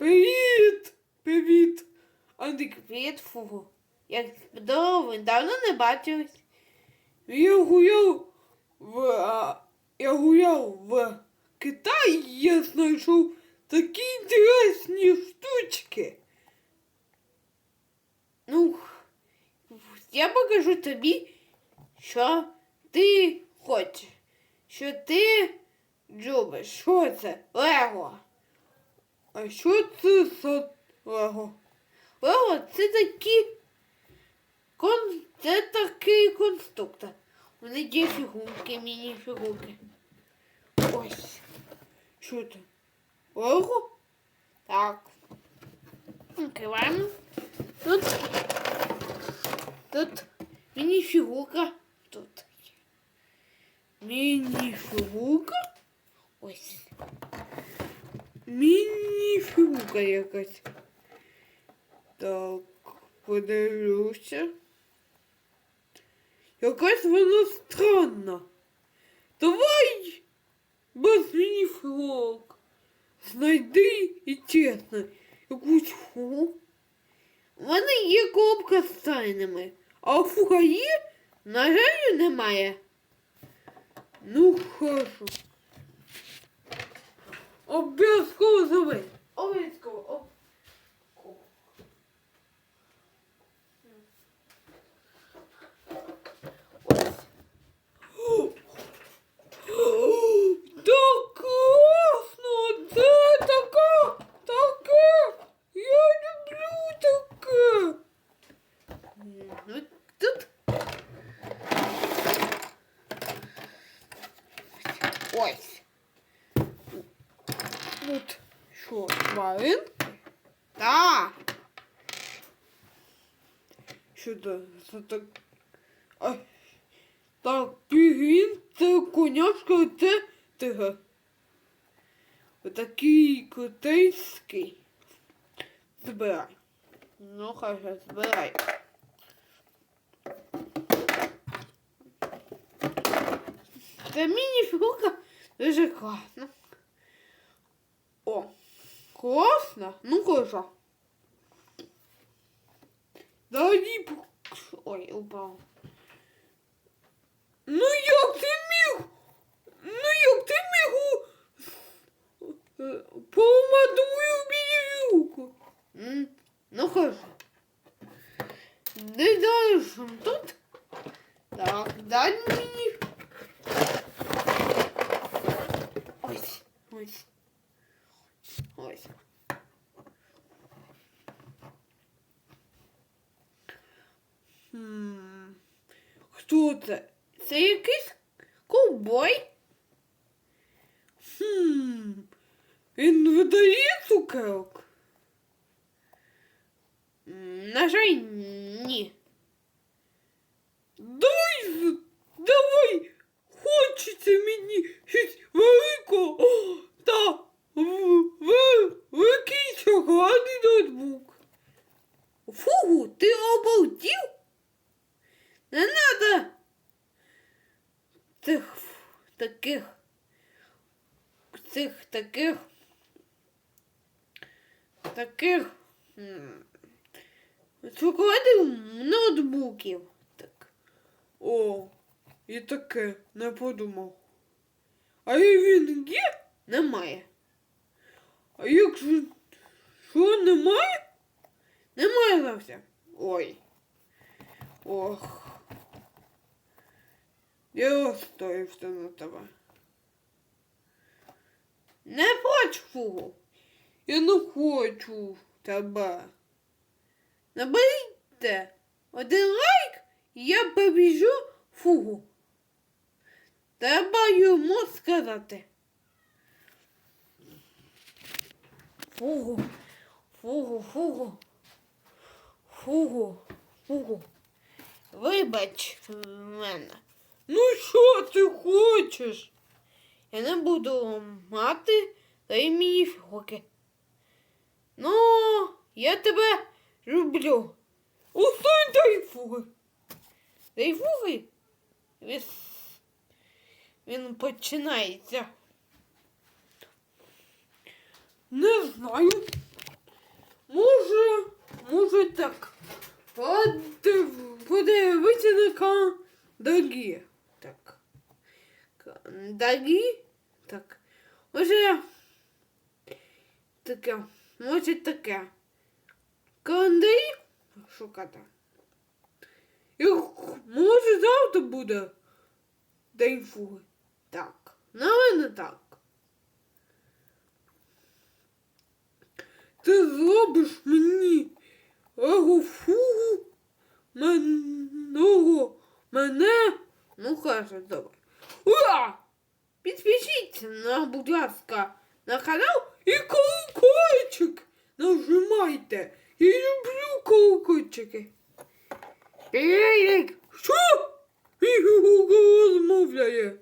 Привіт! Привіт! Андрій, привіт, Фугу. Як здорово, давно не бачились. Я гуляв в. А, я гуляв в Китаї, я знайшов такі інтересні штучки. Ну, я покажу тобі, що ти хочеш. Що ти любиш. Що це? Лего. А що це за Лего? Лего це такі. Кон... Це такий конструктор. Вони є фігурки, міні-фігурки. Ось. Що це? Лего? Так. Відкриваємо. Тут. Тут міні-фігурка. Тут. Міні-фігурка. Ось. Міні-фігурка якась. Так, подивлюся. Якась вона странна. Давай без міні-фігурок. Знайди і чесно. Якусь фу. У мене є коробка з тайнами, а фуга є, на жаль, немає. Ну, хорошо. Обов'язково зови. Обов'язково. об- Ось. Так класно! Це таке! Я люблю таке! Ну, тут. Ось. Тут що, тваринки? Так. Що це за так? А, так, пігін, це коняшка, це тигр. Отакий крутейський. Збирай. Ну, хорошо, збирай. Це міні-фігурка дуже класна. О, класно. Ну, хорошо. Далі. Ой, упал. Ну як Хто це? Це якийсь ковбой? Хм. Він видає цукерок? М, На жаль, ні. Таких цих таких таких м, ноутбуків. Так. О, і таке не подумав. А і він є? Немає. А як же що немає? Немає зовсім. Ой. Ох. Я розстоявся на тебе. Не фугу. Я не хочу тебе. Наберіть один лайк, і я побіжу фугу. Треба йому сказати. Фугу, фугу, фугу, фугу, фугу. Вибач мене. Ну що ти хочеш? Я не буду мати твої мініфігурки. Ну, я тебе люблю. Усунь тайфуги. Тайфуги? Він, він починається. Не знаю. Може, може Так. Под- Подивися на календарі. Календарі. Так. Може. Таке. Може таке. Календарі шукати. І може завтра буде день фуги. Так. На мене так. Ти зробиш мені фугу меного мене. Ну хорошо, добре. Ура! Підпишіться на, будь ласка, на канал і колокольчик нажимайте. Я люблю колокольчики. Ерік, що? Він розмовляє.